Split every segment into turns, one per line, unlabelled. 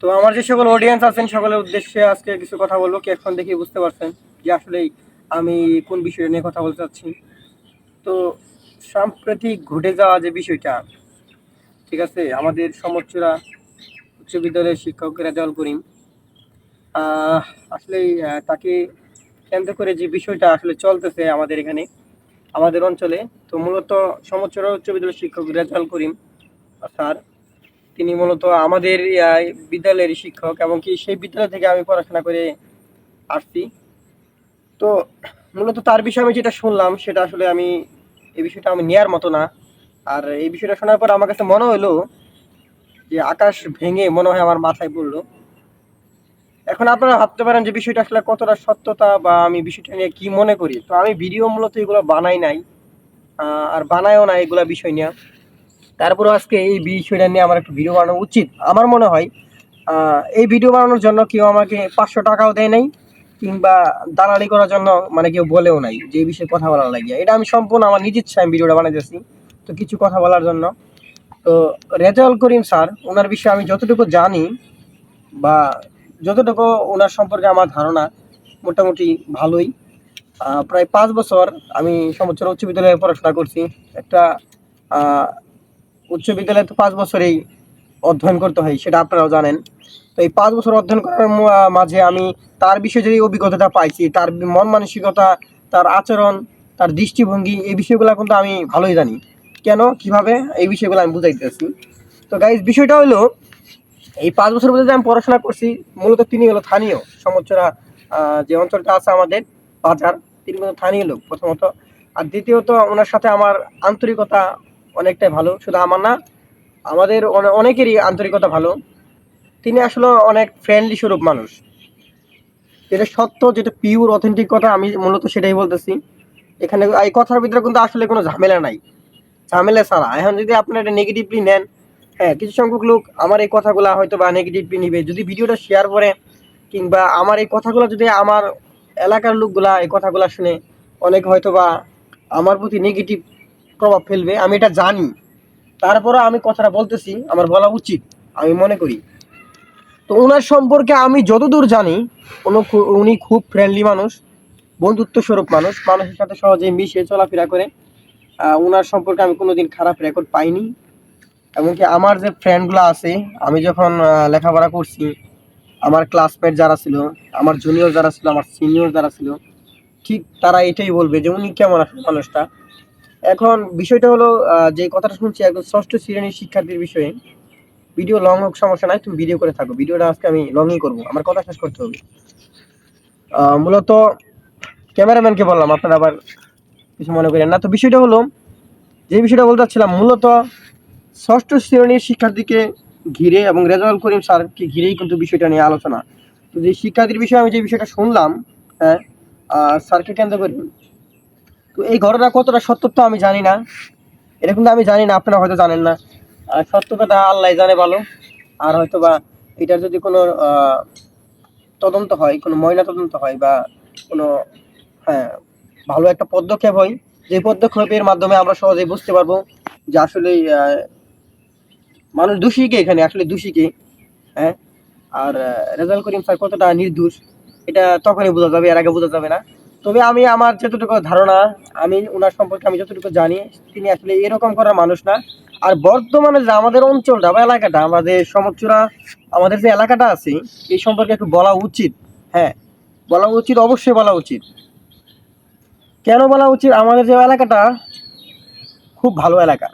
তো আমার যে সকল অডিয়েন্স আছেন, সকলের উদ্দেশ্যে আজকে কিছু কথা বলব। কি এখন দেখি বুঝতে পারছেন যে আসলে আমি কোন বিষয় নিয়ে কথা বলতে চাচ্ছি। তো সাম্প্রতিক ঘটে যাওয়া যে বিষয়টা, ঠিক আছে, আমাদের সমচ্চরা উচ্চ বিদ্যালয়ের শিক্ষক রেজাউল করিম আসলে তাকে কেন্দ্র করে যে বিষয়টা আসলে চলতেছে আমাদের এখানে, আমাদের অঞ্চলে, তো মূলত সমচ্চরা উচ্চ বিদ্যালয়ের শিক্ষক রেজাউল করিম স্যার তিনি মূলত আমাদের বিদ্যালয়ের শিক্ষক এবং কি সেই বিদ্যালয় থেকে আমি পড়াশোনা করে আসছি। তো মূলত তার বিষয়ে আমি যেটা শুনলাম সেটা আসলে আমি এই বিষয়টা আমি নেয়ার মতো না। আর এই বিষয়টা শোনার পর আমার কাছে মনে হলো যে আকাশ ভেঙে মনে হয় আমার মাথায় পড়ল। এখন আপনারা ভাবতে পারেন যে বিষয়টা আসলে কতটা সত্যতা বা আমি বিষয়টা নিয়ে কি মনে করি। তো আমি ভিডিও মূলত এগুলো বানাই নাই আর বানায়ও না এগুলা বিষয় নিয়ে। তারপরে আজকে এই বিষয়টা নিয়ে আমার একটু ভিডিও বানানো উচিত। আমার মনে হয় এই ভিডিও বানানোর জন্য কেউ আমাকে পাঁচশো টাকাও দেয় নাই, কিংবা দালালি করার জন্য মানে কেউ বলেও নাই যে এই বিষয়ে কথা বলার লাগিয়ে। এটা আমি সম্পূর্ণ আমার নিজের ইচ্ছা আমি ভিডিওটা বানাইতেছি। তো কিছু কথা বলার জন্য। তো রেজাউল করিম স্যার, ওনার বিষয়ে আমি যতটুকু জানি বা যতটুকু ওনার সম্পর্কে আমার ধারণা, মোটামুটি ভালোই। প্রায় পাঁচ বছর আমি সমুচ্চ উচ্চ বিদ্যালয়ে পড়াশোনা করছি। একটা উচ্চ বিদ্যালয়ে তো পাঁচ বছরেই অধ্যয়ন করতে হয়, সেটা আপনারাও জানেন। তো এই পাঁচ বছর অধ্যয়ন করার মাঝে আমি তার বিষয়ে যে অভিজ্ঞতাটা পাইছি, তার মন মানসিকতা, তার আচরণ, তার দৃষ্টিভঙ্গি, এই বিষয়গুলো কিন্তু আমি ভালোই জানি। কেন? কীভাবে? এই বিষয়গুলো আমি বুঝাইতেছি। তো গাইজ বিষয়টা হলো, এই পাঁচ বছর মধ্যে যে আমি পড়াশোনা করছি, মূলত তিনি হলো স্থানীয় সমচ্চরা যে অঞ্চলটা আছে আমাদের, বাজার, তিনি কিন্তু স্থানীয় লোক প্রথমত। আর দ্বিতীয়ত, ওনার সাথে আমার আন্তরিকতা অনেকটাই ভালো। শুধু আমার না, আমাদের অনেকেরই আন্তরিকতা ভালো। তিনি আসলে অনেক ফ্রেন্ডলি স্বরূপ মানুষ। যেটা সত্য, যেটা পিওর অথেন্টিক কথা আমি মূলত সেটাই বলতেছি। এখানে এই কথার ভিতরে কিন্তু আসলে কোনো ঝামেলা নাই। ঝামেলা ছাড়া। এখন যদি আপনারা এটা নেগেটিভলি নেন হ্যাঁ কিছু সংখ্যক লোক আমার এই কথাগুলো হয়তো বা নেগেটিভলি নিবে। যদি ভিডিওটা শেয়ার করে, কিংবা আমার এই কথাগুলো যদি আমার এলাকার লোকগুলা এই কথাগুলো শুনে, অনেক হয়তো বা আমার প্রতি নেগেটিভ প্রভাব ফেলবে, আমি এটা জানি। তারপরে আমি কথাটা বলতেছি, আমার বলা উচিত, আমি মনে করি। তো ওনার সম্পর্কে আমি যতদূর জানি উনি খুব ফ্রেন্ডলি মানুষ বন্ধুত্ব স্বরূপ মানুষ, মানুষের সাথে সহজে মিশে চলাফেরা করে। ওনার সম্পর্কে আমি কোনোদিন খারাপ রেকর্ড পাইনি। এমনকি আমার যে ফ্রেন্ডগুলো আছে, আমি যখন লেখাপড়া করছি, আমার ক্লাসমেট যারা ছিল, আমার জুনিয়র যারা ছিল, আমার সিনিয়র যারা ছিল, ঠিক তারা এটাই বলবে যে উনি কেমন আসলে মানুষটা। এখন বিষয়টা হলো যে কথাটা শুনছি, একদম ষষ্ঠ শ্রেণির শিক্ষার্থীর বিষয়ে। ভিডিও লং হোক, সমস্যা নাই, তুমি ভিডিও করে থাকো। ভিডিওটা আজকে আমি লংই করব। আমার কথা শেষ করতে হবে। মূলত ক্যামেরাম্যানকে বললাম, আপনারা আবার কিছু মনে করেন না। তো বিষয়টা হলো, যে বিষয়টা বলতে চাচ্ছিলাম, মূলত ষষ্ঠ শ্রেণির শিক্ষার্থীকে ঘিরে এবং রেজাউল করিম স্যারকে ঘিরেই কিন্তু বিষয়টা নিয়ে আলোচনা। তো যে শিক্ষার্থীর বিষয়ে আমি যে বিষয়টা শুনলাম হ্যাঁ স্যারকে কেন্দ্র করি তো এই ঘটনা কতটা সত্যতা আমি জানি না। এটা কিন্তু আমি জানি না, আপনারা হয়তো জানেন না। আর সত্যতাটা আল্লাহ জানে ভালো। আর হয়তো বা এটার যদি কোনো তদন্ত হয়, কোনো ময়না তদন্ত হয় বা কোনো হ্যাঁ ভালো একটা পদক্ষেপ হয়, যে পদক্ষেপের মাধ্যমে আমরা সহজেই বুঝতে পারব যে আসলে মানুষ দোষী কে এখানে? আসলে দোষী কে? হ্যাঁ? আর রেজাল করিম স্যার কতটা নির্দোষ? এটা তখনই বোঝা যাবে, এর আগে বোঝা যাবে না। তবে আমি আমার যতটুকু ধারণা, আমি ওনার সম্পর্কে আমি যতটুকু জানি, তিনি আসলে এরকম করার মানুষ না। আর বর্তমানে যে আমাদের অঞ্চলটা বা এলাকাটা, আমাদের সমচূড়া আমাদের যে এলাকাটা আছে, এই সম্পর্কে একটু বলা উচিত হ্যাঁ বলা উচিত, অবশ্যই বলা উচিত। কেন বলা উচিত? আমাদের যে এলাকাটা খুব ভালো এলাকা।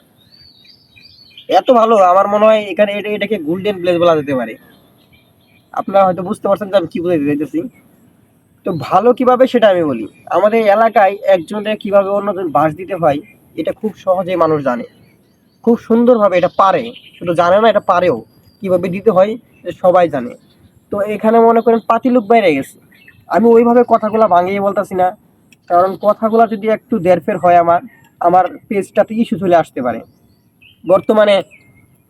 এত ভালো, আমার মনে হয় এখানে এটা এটাকে গোল্ডেন প্লেস বলা যেতে পারে। আপনারা হয়তো বুঝতে পারছেন যে আমি কি বুঝাইতে চাইতেছি। তো ভালো কীভাবে সেটা আমি বলি। আমাদের এলাকায় একজনের কীভাবে অন্যজন বাস দিতে হয়, এটা খুব সহজেই মানুষ জানে। খুব সুন্দরভাবে এটা পারে, শুধু জানে না, এটা পারেও। কীভাবে দিতে হয় সবাই জানে। তো এখানে মনে করেন পাতিলুক বাইরে গেছে। আমি ওইভাবে কথাগুলো ভাঙিয়ে বলতেছি না, কারণ কথাগুলো যদি একটু দেরফের হয় আমার আমার পেজটাতে ইস্যু চলে আসতে পারে। বর্তমানে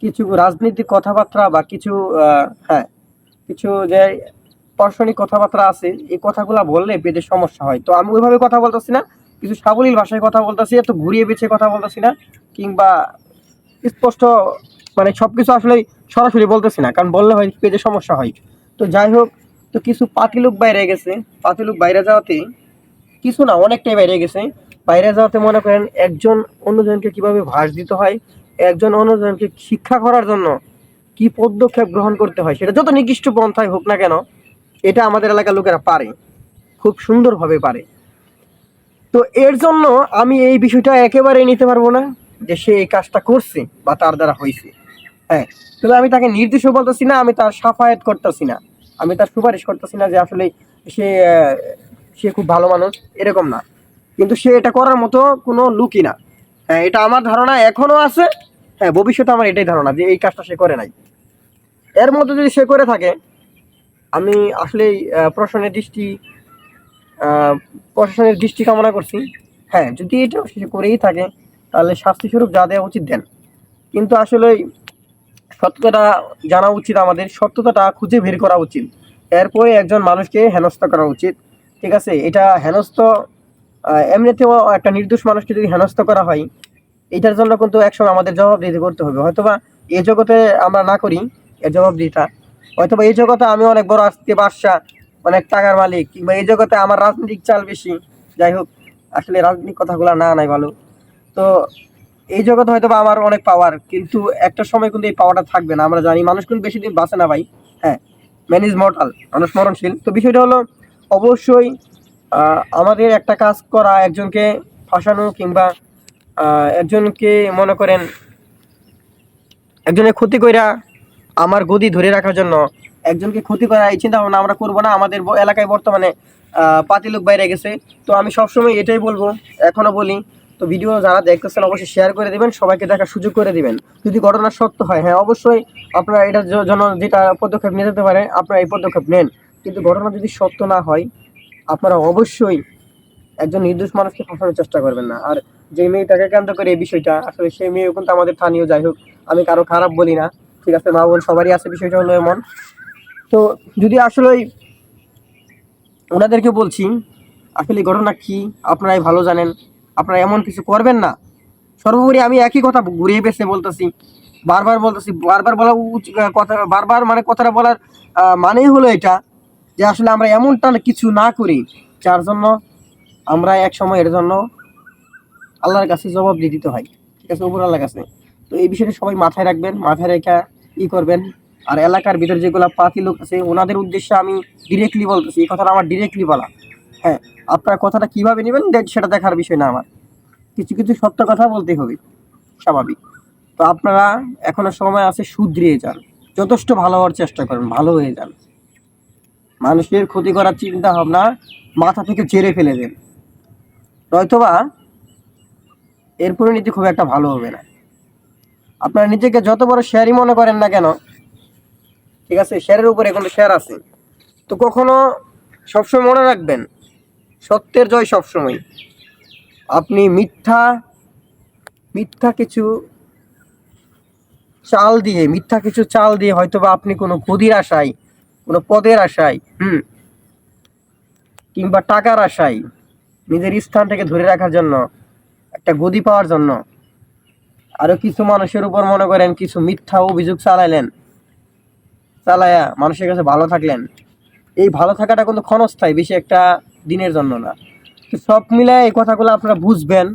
কিছু রাজনৈতিক কথাবার্তা বা কিছু হ্যাঁ কিছু যে প্রশাসনিক কথাবার্তা আছে, এই কথাগুলো বললে পেটের সমস্যা হয়। তো আমি ওইভাবে কথা বলতেছি না, কিছু সাবলীল ভাষায় কথা বলতেছি, এত ঘুরিয়ে বেছে কথা বলতেছি না, কিংবা স্পষ্ট মানে সব কিছু আসলে সরাসরি বলতেছি না, কারণ বললে হয় পেজে সমস্যা হয়। তো যাই হোক, তো কিছু পাতি লোক বাইরে গেছে পাতি লোক বাইরে যাওয়াতে কিছু না, অনেকটাই বাইরে গেছে। বাইরে যাওয়াতে মনে করেন একজন অন্যজনকে কীভাবে ভাস দিতে হয়, একজন অন্যজনকে শিক্ষা করার জন্য কি পদক্ষেপ গ্রহণ করতে হয়, সেটা যত নির্দিষ্ট পন্থায় হোক না কেন এটা আমাদের এলাকার লোকেরা পারে। খুব সুন্দরভাবে পারে। তো এর জন্য আমি এই বিষয়টা একেবারেই নিতে পারব না যে সে এই কাজটা করছে বা তার দ্বারা হয়েছে। হ্যাঁ তবে আমি তাকে নির্দেশ বলতেছি না, আমি তার সাফায়াত করতেছি না। আমি তার সুপারিশ করতেছি না যে আসলে সে সে খুব ভালো মানুষ, এরকম না। কিন্তু সে এটা করার মতো কোনো লুকই না। হ্যাঁ এটা আমার ধারণা এখনও আছে। হ্যাঁ ভবিষ্যতে আমার এটাই ধারণা যে এই কাজটা সে করে নাই। এর মধ্যে যদি সে করে থাকে আমি আসলে প্রশাসনের দৃষ্টি প্রশাসনের দৃষ্টি কামনা করছি। হ্যাঁ যদি এটা করেই থাকে, তাহলে শাস্তি স্বরূপ যা দেওয়া উচিত দেন। কিন্তু আসলে সত্যতাটা জানা উচিত আমাদের, সত্যতাটা খুঁজে বের করা উচিত। এরপরে একজন মানুষকে হেনস্থা করা উচিত। ঠিক আছে, এটা হেনস্থ এমনিতেও একটা নির্দোষ মানুষকে যদি হেনস্থ করা হয়, এটার জন্য কিন্তু একসময় আমাদের জবাবদিহি করতে হবে। হয়তোবা এই জগতে আমরা না করি এর জবাবদিহিটা। হয়তোবা এই জগতে আমি অনেক বড় আসতে বাদশাহ অনেক টাকার মালিক, কিংবা এই জগতে আমার রাজনৈতিক চাল বেশি। যাই হোক, আসলে রাজনৈতিক কথাগুলো না নাই ভালো। তো এই জগতে হয়তো বা আমার অনেক পাওয়ার কিন্তু একটা সময় কিন্তু এই পাওয়ারটা থাকবে না। আমরা জানি মানুষ কিন্তু বেশি দিন বাঁচে না ভাই। হ্যাঁ ম্যান ইজ মর্টাল মানুষ মরণশীল। তো বিষয়টা হলো, অবশ্যই আমাদের একটা কাজ করা, একজনকে ফাঁসানো কিংবা একজনকে মনে করেন, একজনের ক্ষতি কইরা আমার গদি ধরে রাখার জন্য একজনকে ক্ষতি করা এই চিন্তা ভাবনা আমরা করব না। আমাদের এলাকায় বর্তমানে আহ, পাতি লোক বাইরে গেছে। তো আমি সবসময় এটাই বলব এখনও বলি তো ভিডিও যারা দেখতেছেন অবশ্যই শেয়ার করে দেবেন সবাইকে দেখার সুযোগ করে দেবেন। যদি ঘটনা সত্য হয় হ্যাঁ অবশ্যই আপনারা এটার জন্য যেটা পদক্ষেপ নিয়ে যেতে পারে আপনারা এই পদক্ষেপ নেন। কিন্তু ঘটনা যদি সত্য না হয় আপনারা অবশ্যই একজন নির্দোষ মানুষকে ফাঁসানোর চেষ্টা করবেন না। আর যে মেয়েটাকে কেন্দ্র করে এই বিষয়টা আসলে সেই মেয়েও কিন্তু আমাদের স্থানীয় যাই হোক আমি কারও খারাপ বলি না। ঠিক আছে, মা বোন সবারই আছে, বিষয়টা হলো এমন। তো যদি আসলেই ওনাদেরকে বলছি, আসলে ঘটনা কি, আপনারাই ভালো জানেন, আপনারা এমন কিছু করবেন না। সর্বোপরি আমি একই কথা ঘুরিয়ে পেছে বলতেছি, বারবার বলতেছি, বারবার বলা কথা, বারবার মানে কথাটা বলার মানেই হলো এটা, যে আসলে আমরা এমনটা কিছু না করি, যার জন্য আমরা এক সময় এর জন্য আল্লাহর কাছে জবাব দিয়ে দিতে হয়। ঠিক আছে, উপর আল্লাহর কাছে। তো এই বিষয়টা সবাই মাথায় রাখবেন, মাথায় রেখে ই করবেন। আর এলাকার ভিতরে যেগুলো পাতি লোক আছে, ওনাদের উদ্দেশ্যে আমি ডিরেক্টলি বলতেছি, এই কথাটা আমার ডিরেক্টলি বলা। হ্যাঁ আপনার কথাটা কীভাবে নেবেন সেটা দেখার বিষয় না আমার। কিছু কিছু সত্য কথা বলতে হবে, স্বাভাবিক। তো আপনারা এখনও সময় আছে, শুধরিয়ে যান। যথেষ্ট ভালো হওয়ার চেষ্টা করেন, ভালো হয়ে যান। মানুষের ক্ষতি করার চিন্তা ভাবনা মাথা থেকে চেড়ে ফেলে দেন। নয়তোবা এর পরিণতি খুব একটা ভালো হবে না। আপনারা নিজেকে যত বড় শেয়ারই মনে করেন না কেন, ঠিক আছে, শেয়ারের উপরে কোনো শেয়ার আছে। তো কখনো সবসময় মনে রাখবেন, সত্যের জয় সবসময়। আপনি মিথ্যা মিথ্যা কিছু চাল দিয়ে, মিথ্যা কিছু চাল দিয়ে হয়তোবা আপনি কোনো গদির আশায়, কোনো পদের আশায়, হুম, কিংবা টাকার আশায় নিজের স্থানটাকে ধরে রাখার জন্য, একটা গদি পাওয়ার জন্য আরও কিছু মানুষের উপর মনে করেন, কিছু মিথ্যা অভিযোগ চালাইলেন, চালায়া মানুষের কাছে ভালো থাকলেন। এই ভালো থাকাটা কিন্তু ক্ষণস্থায়ী, বেশি একটা দিনের জন্য না। সব মিলায় এই কথাগুলো আপনারা বুঝবেন,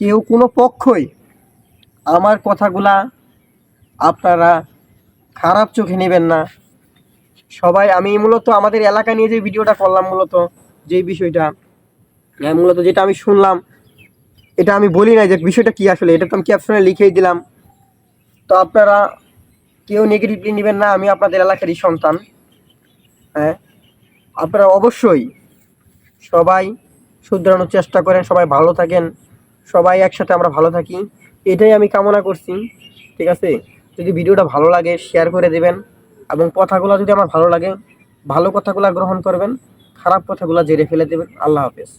কেউ কোনো পক্ষই আমার কথাগুলা আপনারা খারাপ চোখে নেবেন না। সবাই, আমি মূলত আমাদের এলাকা নিয়ে যে ভিডিওটা করলাম মূলত, যে বিষয়টা, মূলত যেটা আমি শুনলাম এটা আমি বলি না যে বিষয়টা কি আসলে, এটা তো আমি ক্যাপশনে লিখেই দিলাম। তো আপনারা কেউ নেগেটিভলি নেবেন না, আমি আপনাদের এলাকারই সন্তান। হ্যাঁ? আপনারা অবশ্যই সবাই শুধরানোর চেষ্টা করেন, সবাই ভালো থাকেন, সবাই একসাথে আমরা ভালো থাকি। এটাই আমি কামনা করছি, ঠিক আছে? যদি ভিডিওটা ভালো লাগে শেয়ার করে দেবেন এবং কথাগুলো যদি আমার ভালো লাগে, ভালো কথাগুলো গ্রহণ করবেন, খারাপ কথাগুলো জেরে ফেলে দেবেন। আল্লাহ হাফেজ।